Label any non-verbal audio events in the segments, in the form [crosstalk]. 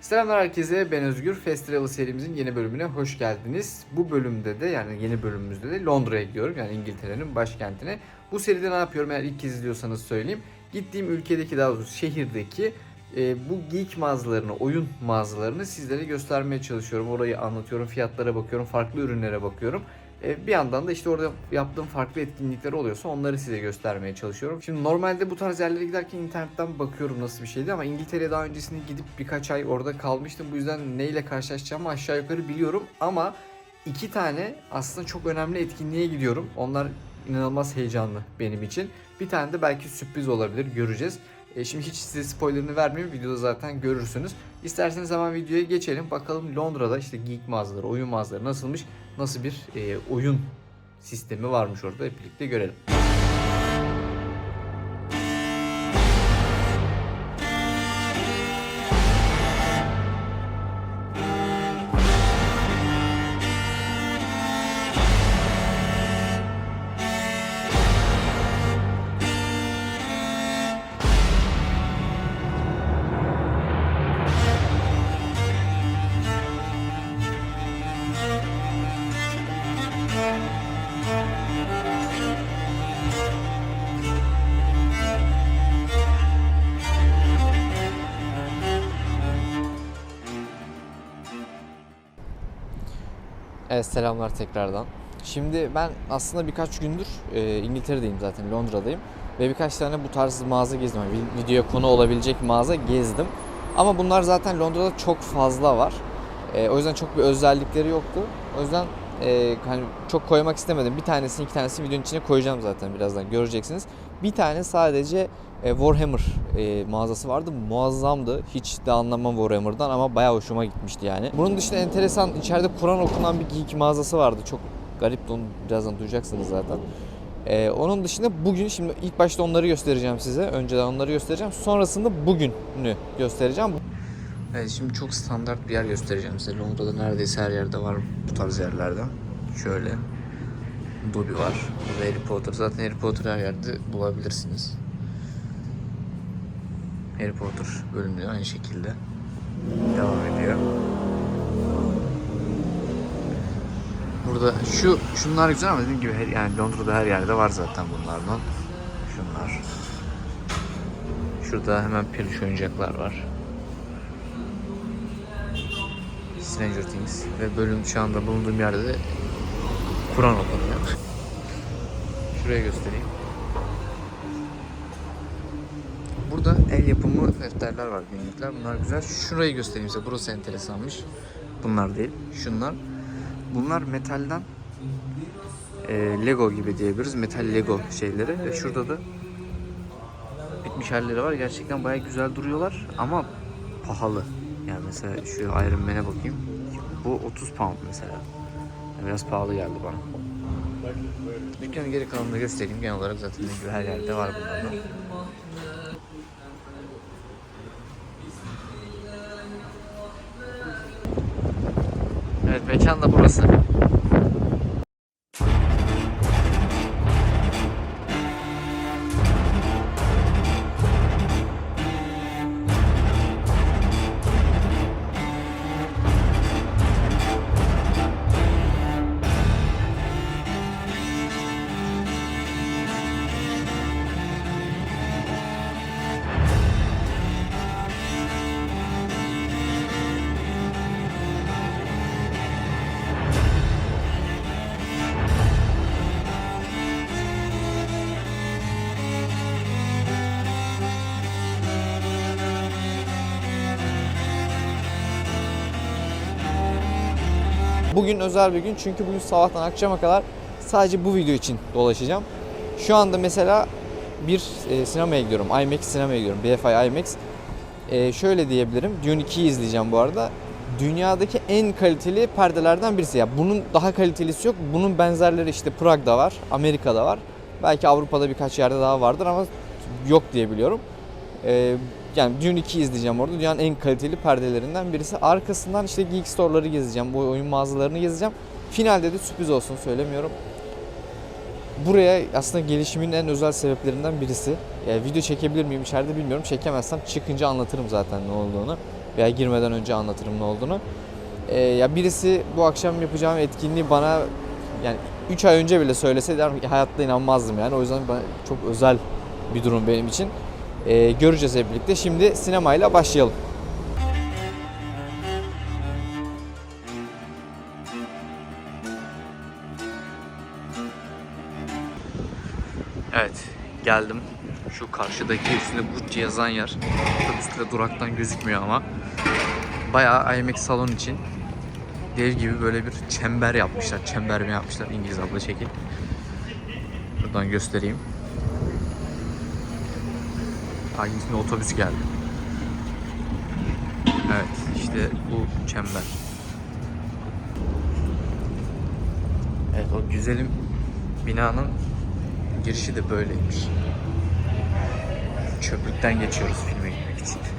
Selamlar herkese ben Özgür. Fast Travel serimizin yeni bölümüne hoş geldiniz. Bu bölümde de yani yeni bölümümüzde de Londra'ya gidiyorum. Yani İngiltere'nin başkentine. Bu seride ne yapıyorum eğer ilk kez izliyorsanız söyleyeyim. Gittiğim ülkedeki daha doğrusu şehirdeki e, bu geek mağazalarını, oyun mağazalarını sizlere göstermeye çalışıyorum. Orayı anlatıyorum, fiyatlara bakıyorum, farklı ürünlere bakıyorum. E, bir yandan da işte orada yaptığım farklı etkinlikler oluyorsa onları size göstermeye çalışıyorum. Şimdi normalde bu tarz yerlere giderken internetten bakıyorum nasıl bir şeydi ama İngiltere'ye daha öncesinde gidip birkaç ay orada kalmıştım. Bu yüzden neyle karşılaşacağımı aşağı yukarı biliyorum ama iki tane aslında çok önemli etkinliğe gidiyorum. Onlar inanılmaz heyecanlı benim için. Bir tane de belki sürpriz olabilir göreceğiz. E, şimdi hiç size spoilerını vermeyeyim. Videoda zaten görürsünüz. İsterseniz hemen videoya geçelim. Bakalım Londra'da işte geek mağazaları, oyun mağazaları nasılmış? Nasıl bir e, oyun sistemi varmış orada hep birlikte görelim. Evet selamlar tekrardan. Şimdi ben aslında birkaç gündür e, İngiltere'deyim zaten Londra'dayım. Ve birkaç tane bu tarz mağaza gezdim. Yani vi- videoya konu olabilecek mağaza gezdim. Ama bunlar zaten Londra'da çok fazla var. E, o yüzden çok bir özellikleri yoktu. O yüzden e, hani çok koymak istemedim. Bir tanesini iki tanesini videonun içine koyacağım zaten birazdan göreceksiniz. Bir tane sadece e, Warhammer e, mağazası vardı. Muazzamdı. Hiç de anlamam Warhammer'dan ama bayağı hoşuma gitmişti yani. Bunun dışında enteresan içeride Kur'an okunan bir geek mağazası vardı. Çok garipti onu birazdan duyacaksınız zaten. E, onun dışında bugün şimdi ilk başta onları göstereceğim size. Önceden onları göstereceğim. Sonrasında bugünü göstereceğim. Evet şimdi çok standart bir yer göstereceğim size. Londra'da neredeyse her yerde var bu tarz yerlerden. Şöyle. Dolby var. Burada Harry Potter. Zaten Harry Potter her yerde bulabilirsiniz. Harry Potter bölümü aynı şekilde devam ediyor. Burada şu şunlar güzel ama dediğim gibi her, yani Londra'da her yerde var zaten bunlardan. Şunlar. Şurada hemen peluş oyuncaklar var. Stranger Things ve bölüm şu anda bulunduğum yerde de Kur'an okunuyor. Şuraya göstereyim. Burada el yapımı defterler var, günlükler. Bunlar güzel. Şurayı göstereyim size. Burası enteresanmış. Bunlar değil. Şunlar. Bunlar metalden e, Lego gibi diyebiliriz. Metal Lego şeyleri. Ve şurada da bitmiş halleri var. Gerçekten bayağı güzel duruyorlar ama pahalı. Yani mesela şu Iron Man'e bakayım. Bu 30 pound mesela. Yani biraz pahalı geldi bana. Dükkanın geri kalanını göstereyim. Genel olarak zaten gibi her yerde var bunlardan. Evet mekan da burası. Bugün özel bir gün çünkü bugün sabahtan akşama kadar sadece bu video için dolaşacağım. Şu anda mesela bir e, sinemaya gidiyorum. IMAX sinemaya gidiyorum. BFI IMAX. E, şöyle diyebilirim. Dune 2'yi izleyeceğim bu arada. Dünyadaki en kaliteli perdelerden birisi. Ya bunun daha kalitelisi yok. Bunun benzerleri işte Prag'da var, Amerika'da var. Belki Avrupa'da birkaç yerde daha vardır ama yok diye biliyorum. E, yani Dune 2 izleyeceğim orada. Dünyanın en kaliteli perdelerinden birisi. Arkasından işte Geek Store'ları gezeceğim. Bu oyun mağazalarını gezeceğim. Finalde de sürpriz olsun söylemiyorum. Buraya aslında gelişimin en özel sebeplerinden birisi. Yani video çekebilir miyim içeride bilmiyorum. Çekemezsem çıkınca anlatırım zaten ne olduğunu. Veya girmeden önce anlatırım ne olduğunu. Ee, ya birisi bu akşam yapacağım etkinliği bana yani 3 ay önce bile söylese derim ki hayatta inanmazdım yani. O yüzden çok özel bir durum benim için. Ee, göreceğiz hep birlikte. Şimdi sinemayla başlayalım. Evet, geldim. Şu karşıdaki üstünde Gucci yazan yer. Otobüste duraktan gözükmüyor ama. Bayağı IMAX salon için dev gibi böyle bir çember yapmışlar. Çember mi yapmışlar? İngiliz abla şekil. Buradan göstereyim. Şimdi otobüs geldi. Evet işte bu çember. Evet o güzelim binanın girişi de böyleymiş. Çöplükten geçiyoruz filme gitmek için.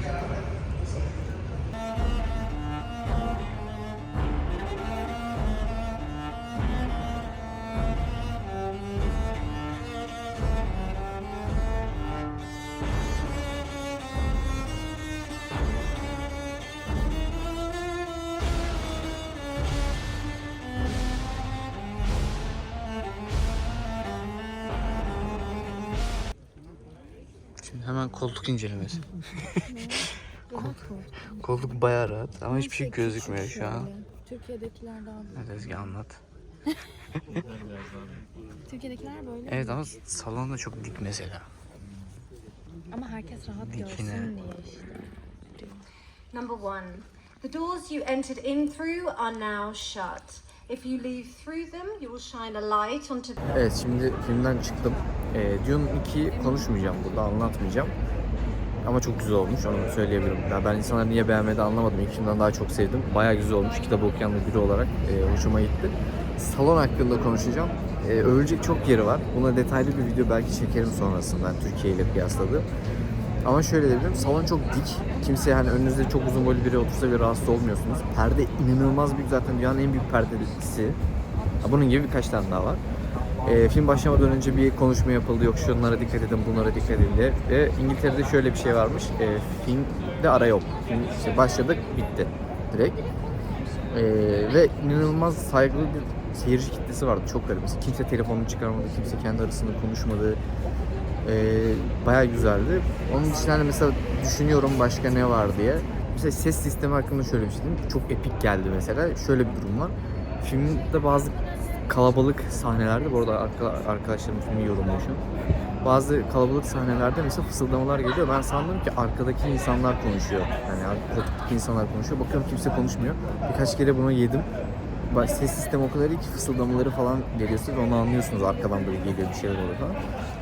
Hemen koltuk incelemesi. [laughs] Kol- koltuk bayağı rahat ama hiçbir şey gözükmüyor şu an. Türkiye'dekiler daha Hadi Ezgi anlat. [laughs] Türkiye'dekiler böyle Evet ama salon da çok dik mesela. ama herkes rahat Dikine. görsün diye işte. Number one, the doors you entered in through are now shut. Evet şimdi filmden çıktım. Ee, Dune 2 konuşmayacağım burada anlatmayacağım. Ama çok güzel olmuş onu söyleyebilirim. Ya ben insanlar niye beğenmedi anlamadım. İlk filmden daha çok sevdim. Bayağı güzel olmuş. Kitabı okuyan da biri olarak e, hoşuma gitti. Salon hakkında konuşacağım. E, övülecek çok yeri var. Buna detaylı bir video belki çekerim sonrasında Türkiye ile kıyasladığım. Ama şöyle diyebilirim, salon çok dik. Kimse hani önünüzde çok uzun boylu biri otursa bile rahatsız olmuyorsunuz. Perde inanılmaz büyük zaten dünyanın en büyük perdelisi. Ha, Bunun gibi birkaç tane daha var. Ee, film başlamadan önce bir konuşma yapıldı. Yok şunlara dikkat edin, bunlara dikkat edin diye. Ve İngiltere'de şöyle bir şey varmış. Ee, filmde ara yok. Film işte başladık, bitti. Direkt. Ee, ve inanılmaz saygılı bir seyirci kitlesi vardı. Çok garip. Kimse telefonunu çıkarmadı, kimse kendi arasında konuşmadı. Ee, bayağı güzeldi. Onun dışında hani mesela düşünüyorum başka ne var diye. Mesela ses sistemi hakkında şöyle bir şey diyeyim. Çok epik geldi mesela. Şöyle bir durum var. Filmde bazı kalabalık sahnelerde, bu arada arka- arkadaşlarım filmi yorumluyor şu. Bazı kalabalık sahnelerde mesela fısıldamalar geliyor. Ben sandım ki arkadaki insanlar konuşuyor. Yani ar- koltuktaki insanlar konuşuyor. Bakıyorum kimse konuşmuyor. Birkaç kere bunu yedim. Ses sistemi o kadar iyi ki fısıldamaları falan geliyorsunuz ve onu anlıyorsunuz arkadan böyle geliyor bir şeyler oluyor falan.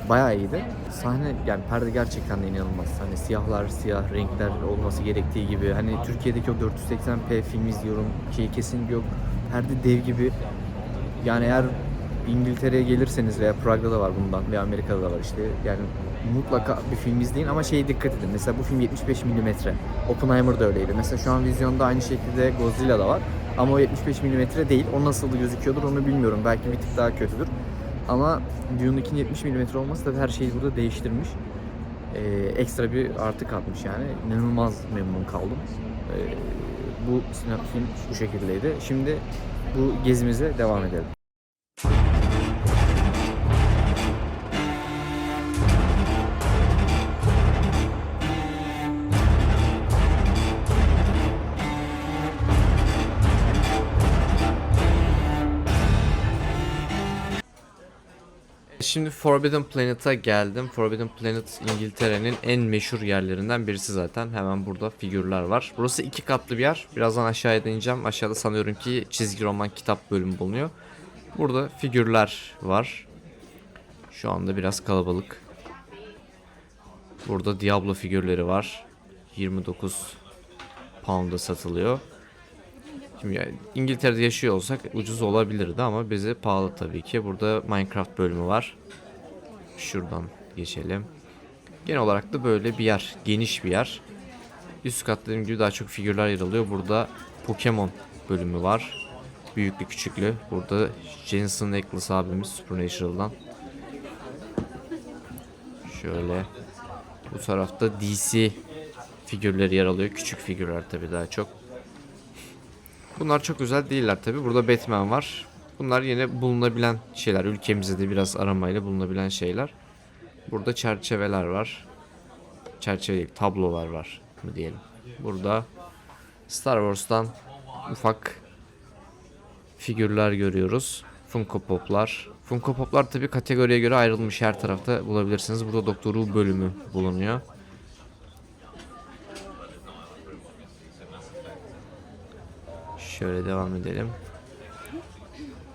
Bayağı iyiydi. Sahne yani perde gerçekten de inanılmaz. Hani siyahlar, siyah renkler olması gerektiği gibi. Hani Türkiye'deki o 480p film izliyorum ki kesin yok. Perde dev gibi. Yani eğer İngiltere'ye gelirseniz veya Prag'da da var bundan veya Amerika'da da var işte. Yani mutlaka bir film izleyin ama şeye dikkat edin. Mesela bu film 75 mm. Oppenheimer da öyleydi. Mesela şu an vizyonda aynı şekilde Godzilla da var. Ama o 75 mm değil. O nasıl gözüküyordur onu bilmiyorum. Belki bir tık daha kötüdür. Ama Dune 2'nin 70 mm olması da her şeyi burada değiştirmiş. Ee, ekstra bir artı katmış yani. İnanılmaz memnun kaldım. Ee, bu sinema film bu şekildeydi. Şimdi bu gezimize devam edelim. Şimdi Forbidden Planet'a geldim. Forbidden Planet İngiltere'nin en meşhur yerlerinden birisi zaten. Hemen burada figürler var. Burası iki katlı bir yer. Birazdan aşağıya ineceğim. Aşağıda sanıyorum ki çizgi roman kitap bölümü bulunuyor. Burada figürler var. Şu anda biraz kalabalık. Burada Diablo figürleri var. 29 pound'a satılıyor. Şimdi yani İngiltere'de yaşıyor olsak ucuz olabilirdi ama bize pahalı tabii ki. Burada Minecraft bölümü var. Şuradan geçelim. Genel olarak da böyle bir yer. Geniş bir yer. Üst kat dediğim gibi daha çok figürler yer alıyor. Burada Pokemon bölümü var. Büyüklü küçüklü. Burada Jensen Ackles abimiz Supernatural'dan. Şöyle. Bu tarafta DC figürleri yer alıyor. Küçük figürler tabii daha çok. Bunlar çok özel değiller tabii. Burada Batman var. Bunlar yine bulunabilen şeyler. Ülkemizde de biraz aramayla bulunabilen şeyler. Burada çerçeveler var. Çerçeve tablolar var mı diyelim. Burada Star Wars'tan ufak figürler görüyoruz. Funko Pop'lar. Funko Pop'lar tabii kategoriye göre ayrılmış her tarafta bulabilirsiniz. Burada Doktor Who bölümü bulunuyor. Şöyle devam edelim.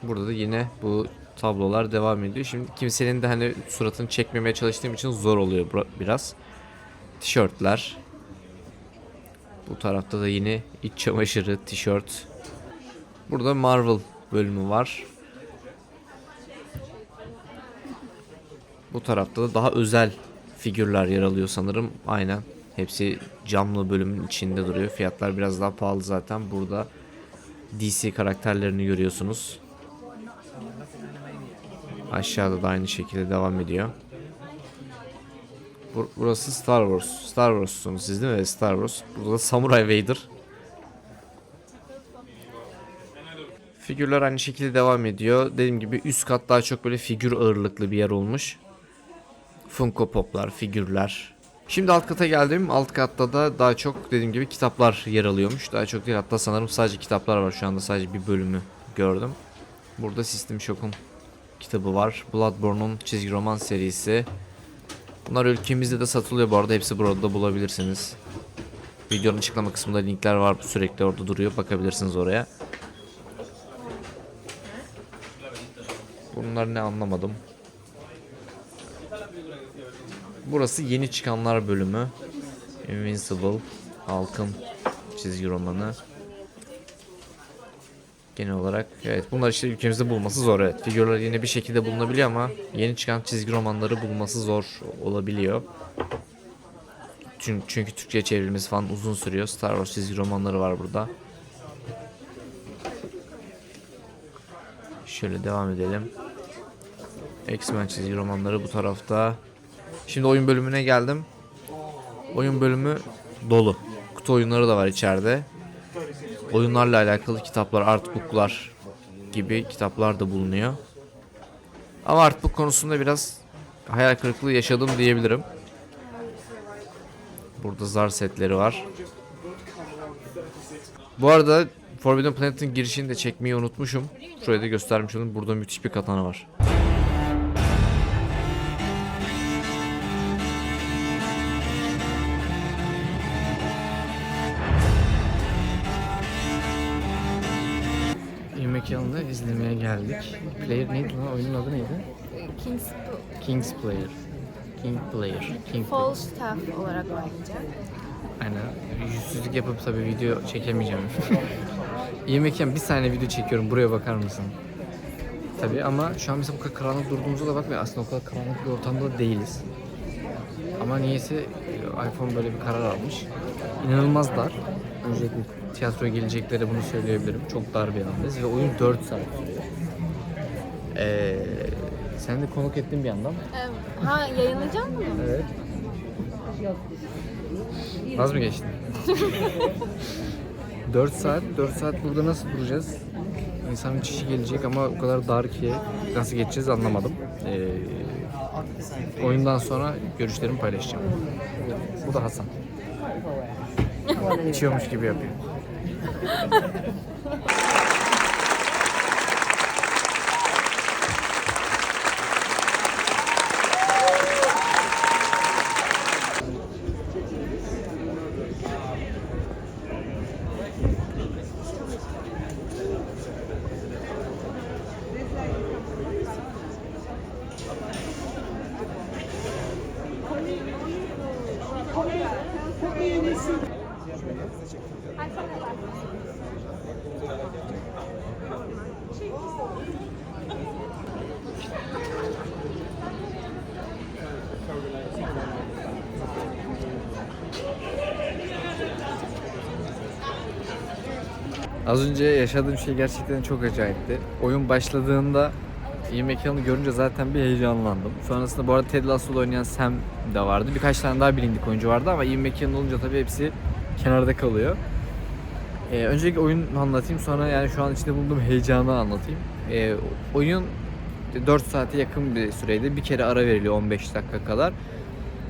Burada da yine bu tablolar devam ediyor. Şimdi kimsenin de hani suratını çekmemeye çalıştığım için zor oluyor biraz. Tişörtler. Bu tarafta da yine iç çamaşırı, tişört. Burada Marvel bölümü var. Bu tarafta da daha özel figürler yer alıyor sanırım. Aynen. Hepsi camlı bölümün içinde duruyor. Fiyatlar biraz daha pahalı zaten. Burada DC karakterlerini görüyorsunuz. Aşağıda da aynı şekilde devam ediyor. Bur- Burası Star Wars. Star Wars'sunuz siz değil mi? Star Wars. Burada da Samurai Vader. Figürler aynı şekilde devam ediyor. Dediğim gibi üst kat daha çok böyle figür ağırlıklı bir yer olmuş. Funko Pop'lar, figürler. Şimdi alt kata geldim. Alt katta da daha çok dediğim gibi kitaplar yer alıyormuş. Daha çok değil hatta sanırım sadece kitaplar var. Şu anda sadece bir bölümü gördüm. Burada System Shock'un kitabı var. Bloodborne'un çizgi roman serisi. Bunlar ülkemizde de satılıyor bu arada. Hepsi burada da bulabilirsiniz. Videonun açıklama kısmında linkler var. Sürekli orada duruyor. Bakabilirsiniz oraya. Bunlar ne anlamadım. Burası yeni çıkanlar bölümü. Invincible, Halkın çizgi romanı. Genel olarak evet bunlar işte ülkemizde bulması zor evet. Figürler yine bir şekilde bulunabiliyor ama yeni çıkan çizgi romanları bulması zor olabiliyor. Çünkü, çünkü Türkçe çevrilmesi falan uzun sürüyor. Star Wars çizgi romanları var burada. Şöyle devam edelim. X-Men çizgi romanları bu tarafta. Şimdi oyun bölümüne geldim. Oyun bölümü dolu. Kutu oyunları da var içeride. Oyunlarla alakalı kitaplar, artbooklar gibi kitaplar da bulunuyor. Ama artbook konusunda biraz hayal kırıklığı yaşadım diyebilirim. Burada zar setleri var. Bu arada Forbidden Planet'in girişini de çekmeyi unutmuşum. Şuraya da göstermiş olayım. Burada müthiş bir katana var. Player neydi lan? Oyunun adı neydi? King's King's Player. King Player. King Fall Staff olarak oynayacak. Aynen. Yüzsüzlük yapıp tabii video çekemeyeceğim. [laughs] Yemek yem bir saniye video çekiyorum. Buraya bakar mısın? Tabii ama şu an mesela bu kadar karanlık durduğumuza da bakmayın. Aslında o kadar karanlık bir ortamda değiliz. Ama niyeyse e, iPhone böyle bir karar almış. İnanılmaz dar. Öncelikle tiyatroya gelecekleri bunu söyleyebilirim. Çok dar bir andayız ve oyun 4 saat sürüyor. Ee, sen de konuk ettin bir yandan. ha yayınlayacak mı? Evet. Az mı geçti? [laughs] 4 saat, 4 saat burada nasıl duracağız? İnsanın çişi gelecek ama o kadar dar ki nasıl geçeceğiz anlamadım. Ee, oyundan sonra görüşlerimi paylaşacağım. Bu da Hasan. İçiyormuş gibi yapıyor. [laughs] Az önce yaşadığım şey gerçekten çok acayipti. Oyun başladığında Ian McKellen'ı görünce zaten bir heyecanlandım. Sonrasında bu arada Ted Lasso'da oynayan Sam de vardı. Birkaç tane daha bilindik oyuncu vardı ama Ian McKellen olunca tabii hepsi kenarda kalıyor. Ee, öncelikle oyun anlatayım sonra yani şu an içinde bulunduğum heyecanı anlatayım. Ee, oyun 4 saate yakın bir süreydi. Bir kere ara veriliyor 15 dakika kadar.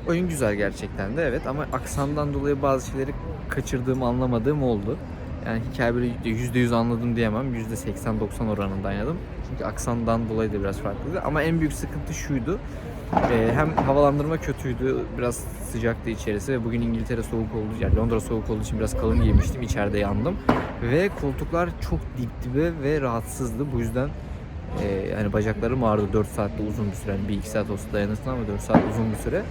Oyun güzel gerçekten de evet ama aksandan dolayı bazı şeyleri kaçırdığım anlamadığım oldu. Yani hikaye böyle %100 anladım diyemem. %80-90 oranında anladım. Çünkü aksandan dolayı da biraz farklıydı. Ama en büyük sıkıntı şuydu. Ee, hem havalandırma kötüydü. Biraz sıcaktı içerisi ve bugün İngiltere soğuk oldu. Yani Londra soğuk olduğu için biraz kalın giymiştim. İçeride yandım. Ve koltuklar çok dip dibe ve rahatsızdı. Bu yüzden e, hani bacaklarım ağrıdı 4 saatte uzun bir süre. Yani bir iki saat olsa dayanırsın ama 4 saat uzun bir süre.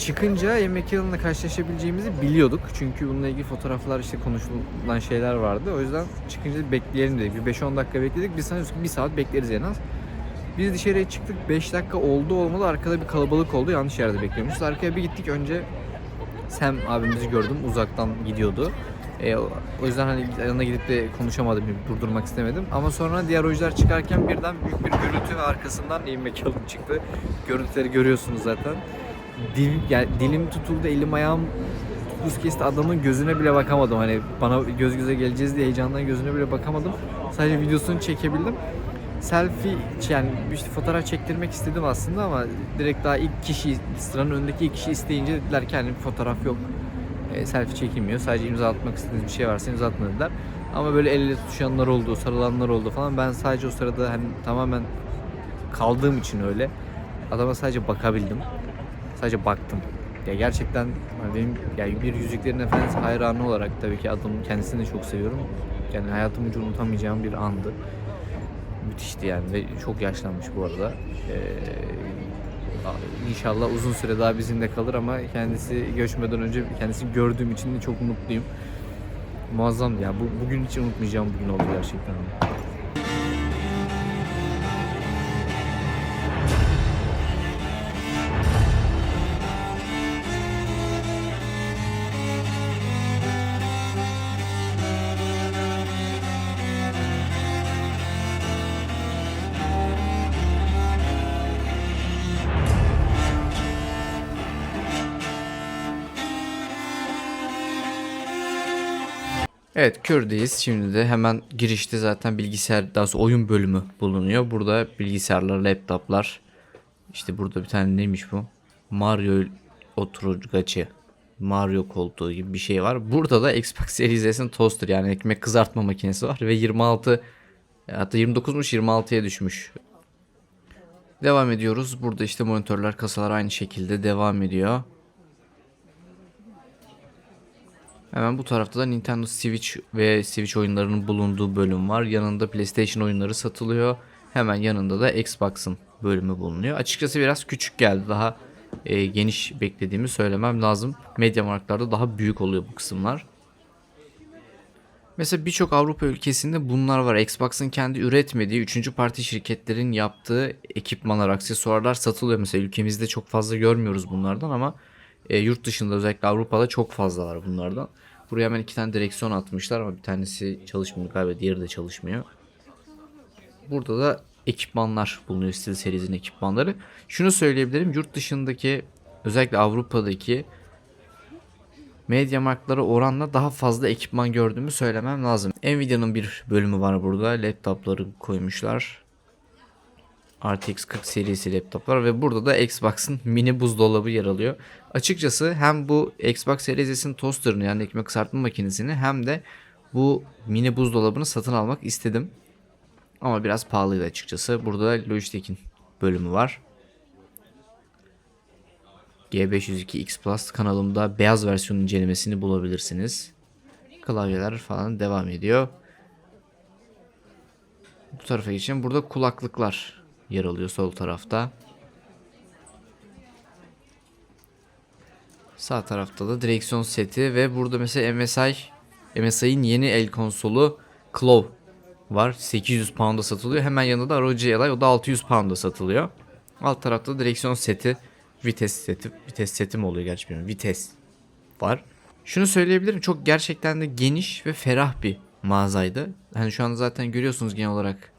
Çıkınca yemek yılında karşılaşabileceğimizi biliyorduk. Çünkü bununla ilgili fotoğraflar işte konuşulan şeyler vardı. O yüzden çıkınca bekleyelim dedik. Bir 5-10 dakika bekledik. Biz sanıyoruz ki 1 saat bekleriz en az. Biz dışarıya çıktık. 5 dakika oldu olmalı. Arkada bir kalabalık oldu. Yanlış yerde bekliyormuşuz. Arkaya bir gittik. Önce Sam abimizi gördüm. Uzaktan gidiyordu. E, o yüzden hani yanına gidip de konuşamadım, durdurmak istemedim. Ama sonra diğer oyuncular çıkarken birden büyük bir gürültü ve arkasından Ian McKellen çıktı. Görüntüleri görüyorsunuz zaten. Dil, yani dilim tutuldu, elim ayağım buz kesti. Adamın gözüne bile bakamadım. Hani bana göz göze geleceğiz diye heyecandan gözüne bile bakamadım. Sadece videosunu çekebildim. Selfie yani işte fotoğraf çektirmek istedim aslında ama direkt daha ilk kişi sıranın önündeki ilk kişi isteyince dediler ki hani bir fotoğraf yok e, selfie çekilmiyor. Sadece imza atmak istediğiniz bir şey varsa imza atın dediler. Ama böyle el tutuşanlar oldu, sarılanlar oldu falan. Ben sadece o sırada hani tamamen kaldığım için öyle adama sadece bakabildim. Sadece baktım. Ya gerçekten hani benim yani bir Yüzüklerin Efendisi hayranı olarak tabii ki adım kendisini de çok seviyorum. Yani hayatım boyunca unutamayacağım bir andı. Müthişti yani ve çok yaşlanmış bu arada. Ee, inşallah uzun süre daha bizimle kalır ama kendisi göçmeden önce kendisini gördüğüm için de çok mutluyum. Muazzamdı ya. Bu, bugün hiç unutmayacağım bir gün oldu gerçekten. Evet Kür'deyiz. Şimdi de hemen girişte zaten bilgisayar daha doğrusu oyun bölümü bulunuyor. Burada bilgisayarlar, laptoplar. İşte burada bir tane neymiş bu? Mario oturgaçı. Mario koltuğu gibi bir şey var. Burada da Xbox Series S'in toaster yani ekmek kızartma makinesi var ve 26 hatta 29'muş 26'ya düşmüş. Devam ediyoruz. Burada işte monitörler, kasalar aynı şekilde devam ediyor. Hemen bu tarafta da Nintendo Switch ve Switch oyunlarının bulunduğu bölüm var. Yanında PlayStation oyunları satılıyor. Hemen yanında da Xbox'ın bölümü bulunuyor. Açıkçası biraz küçük geldi. Daha e, geniş beklediğimi söylemem lazım. Mediamarkt'larda daha büyük oluyor bu kısımlar. Mesela birçok Avrupa ülkesinde bunlar var. Xbox'ın kendi üretmediği 3. parti şirketlerin yaptığı ekipmanlar, aksesuarlar satılıyor. Mesela ülkemizde çok fazla görmüyoruz bunlardan ama e, yurt dışında özellikle Avrupa'da çok fazla var bunlardan. Buraya hemen iki tane direksiyon atmışlar ama bir tanesi çalışmıyor galiba diğeri de çalışmıyor. Burada da ekipmanlar bulunuyor Steel Series'in ekipmanları. Şunu söyleyebilirim yurt dışındaki özellikle Avrupa'daki Mediamarkt'lara oranla daha fazla ekipman gördüğümü söylemem lazım. Nvidia'nın bir bölümü var burada. Laptopları koymuşlar. RTX 40 serisi laptoplar ve burada da Xbox'ın mini buzdolabı yer alıyor. Açıkçası hem bu Xbox Series S'in toasterını yani ekmek kızartma makinesini hem de bu mini buzdolabını satın almak istedim. Ama biraz pahalıydı açıkçası. Burada Logitech'in bölümü var. G502 X Plus kanalımda beyaz versiyonun incelemesini bulabilirsiniz. Klavyeler falan devam ediyor. Bu tarafa geçelim. Burada kulaklıklar yer alıyor sol tarafta. Sağ tarafta da direksiyon seti ve burada mesela MSI MSI'nin yeni el konsolu Claw var. 800 pound'a satılıyor. Hemen yanında da ROG Ally o da 600 pound'a satılıyor. Alt tarafta da direksiyon seti, vites seti, vites seti mi oluyor gerçi bilmiyorum. Vites var. Şunu söyleyebilirim çok gerçekten de geniş ve ferah bir mağazaydı. Hani şu anda zaten görüyorsunuz genel olarak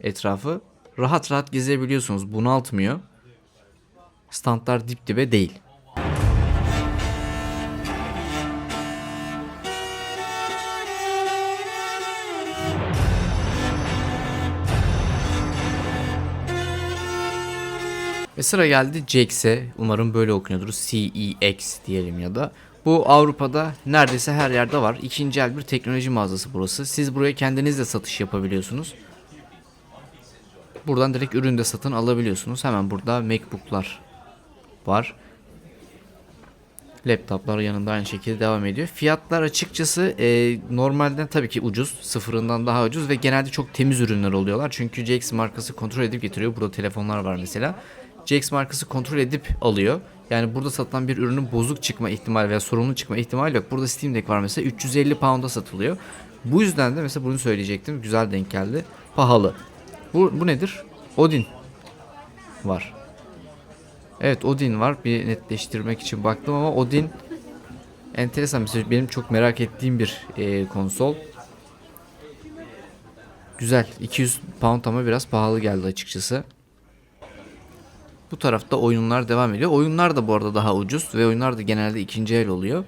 etrafı. Rahat rahat gezebiliyorsunuz. Bunaltmıyor. Standlar dip dibe değil. Ve sıra geldi Jax'e. Umarım böyle okunuyordur. CEX diyelim ya da. Bu Avrupa'da neredeyse her yerde var. İkinci el bir teknoloji mağazası burası. Siz buraya kendiniz de satış yapabiliyorsunuz. Buradan direkt ürün de satın alabiliyorsunuz. Hemen burada MacBook'lar var. Laptoplar yanında aynı şekilde devam ediyor. Fiyatlar açıkçası e, normalden tabii ki ucuz. Sıfırından daha ucuz ve genelde çok temiz ürünler oluyorlar. Çünkü JX markası kontrol edip getiriyor. Burada telefonlar var mesela. JX markası kontrol edip alıyor. Yani burada satılan bir ürünün bozuk çıkma ihtimali veya sorunlu çıkma ihtimali yok. Burada Steam Deck var mesela 350 pound'a satılıyor. Bu yüzden de mesela bunu söyleyecektim. Güzel denk geldi. Pahalı. Bu, bu nedir? Odin var. Evet Odin var. Bir netleştirmek için baktım ama Odin enteresan bir şey. Benim çok merak ettiğim bir e, konsol. Güzel. 200 pound ama biraz pahalı geldi açıkçası. Bu tarafta oyunlar devam ediyor. Oyunlar da bu arada daha ucuz ve oyunlar da genelde ikinci el oluyor.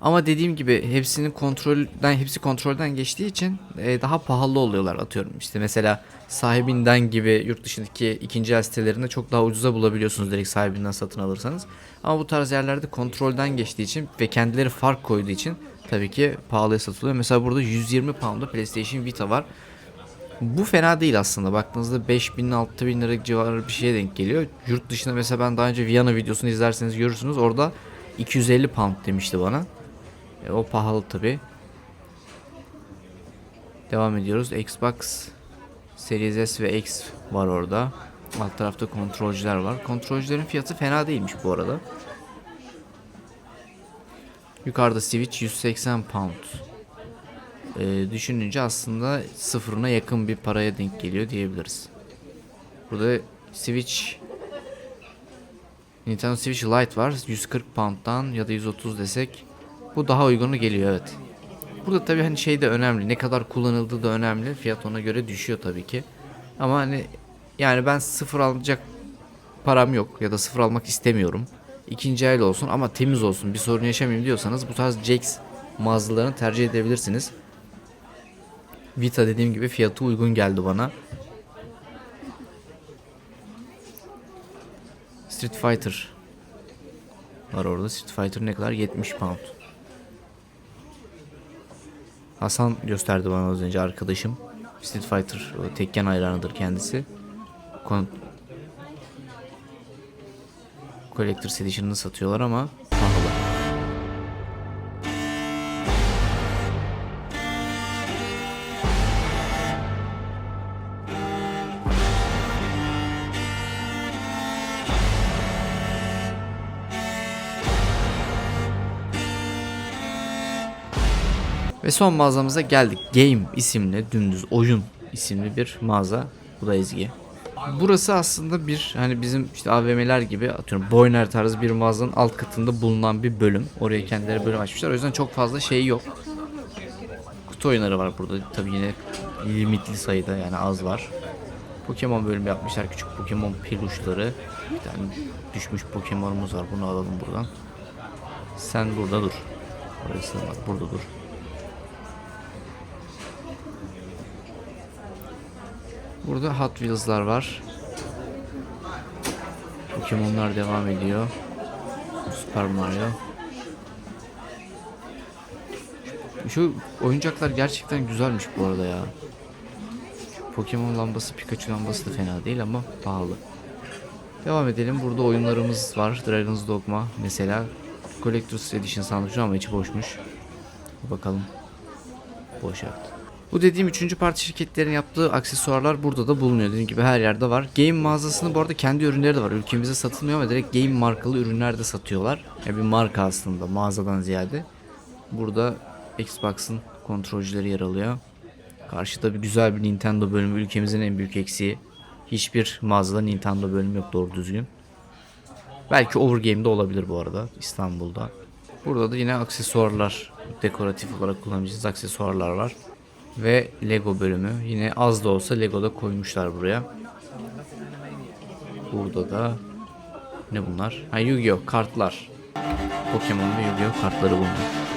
Ama dediğim gibi hepsinin kontrolden hepsi kontrolden geçtiği için e, daha pahalı oluyorlar atıyorum. İşte mesela sahibinden gibi yurt dışındaki ikinci el sitelerinde çok daha ucuza bulabiliyorsunuz direkt sahibinden satın alırsanız. Ama bu tarz yerlerde kontrolden geçtiği için ve kendileri fark koyduğu için tabii ki pahalıya satılıyor. Mesela burada 120 pound'a PlayStation Vita var. Bu fena değil aslında. Baktığınızda 5000 6000 lira civarı bir şeye denk geliyor. Yurt dışında mesela ben daha önce Viyana videosunu izlerseniz görürsünüz. Orada 250 pound demişti bana. E, o pahalı tabi. Devam ediyoruz. Xbox Series S ve X var orada. Alt tarafta kontrolcüler var. Kontrolcülerin fiyatı fena değilmiş bu arada. Yukarıda Switch 180 pound. Ee, düşününce aslında sıfırına yakın bir paraya denk geliyor diyebiliriz. Burada Switch Nintendo Switch Lite var 140 pound'dan ya da 130 desek bu daha uygunu geliyor evet. Burada tabii hani şey de önemli ne kadar kullanıldığı da önemli fiyat ona göre düşüyor tabii ki. Ama hani yani ben sıfır alacak param yok ya da sıfır almak istemiyorum. İkinci el olsun ama temiz olsun bir sorun yaşamayayım diyorsanız bu tarz Jax mağazalarını tercih edebilirsiniz. Vita dediğim gibi fiyatı uygun geldi bana. Street Fighter var orada. Street Fighter ne kadar? 70 pound. Hasan gösterdi bana az önce arkadaşım. Street Fighter Tekken hayranıdır kendisi. Kon Collector's Edition'ını satıyorlar ama pahalı. Son mağazamıza geldik. Game isimli, dümdüz oyun isimli bir mağaza. Bu da Ezgi. Burası aslında bir hani bizim işte AVM'ler gibi atıyorum Boyner tarzı bir mağazanın alt katında bulunan bir bölüm. Oraya kendileri bölüm açmışlar. O yüzden çok fazla şey yok. Kutu oyunları var burada. Tabii yine limitli sayıda yani az var. Pokemon bölümü yapmışlar. Küçük Pokemon peluşları. Bir tane düşmüş Pokemon'umuz var. Bunu alalım buradan. Sen burada dur. Orası bak burada dur. Burada Hot Wheels'lar var. Pokemon'lar devam ediyor. Super Mario. Şu oyuncaklar gerçekten güzelmiş bu arada ya. Pokemon lambası, Pikachu lambası da fena değil ama pahalı. Devam edelim. Burada oyunlarımız var. Dragon's Dogma mesela. Collector's Edition sandım şu ama içi boşmuş. Bakalım. Boş evet. Bu dediğim üçüncü parti şirketlerin yaptığı aksesuarlar burada da bulunuyor. Dediğim gibi her yerde var. Game mağazasının bu arada kendi ürünleri de var. Ülkemizde satılmıyor ama direkt game markalı ürünler de satıyorlar. Yani bir marka aslında mağazadan ziyade. Burada Xbox'ın kontrolcüleri yer alıyor. Karşıda bir güzel bir Nintendo bölümü ülkemizin en büyük eksiği. Hiçbir mağazada Nintendo bölümü yok doğru düzgün. Belki Overgame'de olabilir bu arada İstanbul'da. Burada da yine aksesuarlar, dekoratif olarak kullanabileceğiniz aksesuarlar var ve Lego bölümü. Yine az da olsa Lego'da koymuşlar buraya. Burada da ne bunlar? Ha Yu-Gi-Oh kartlar. Pokemon ve Yu-Gi-Oh kartları bunlar.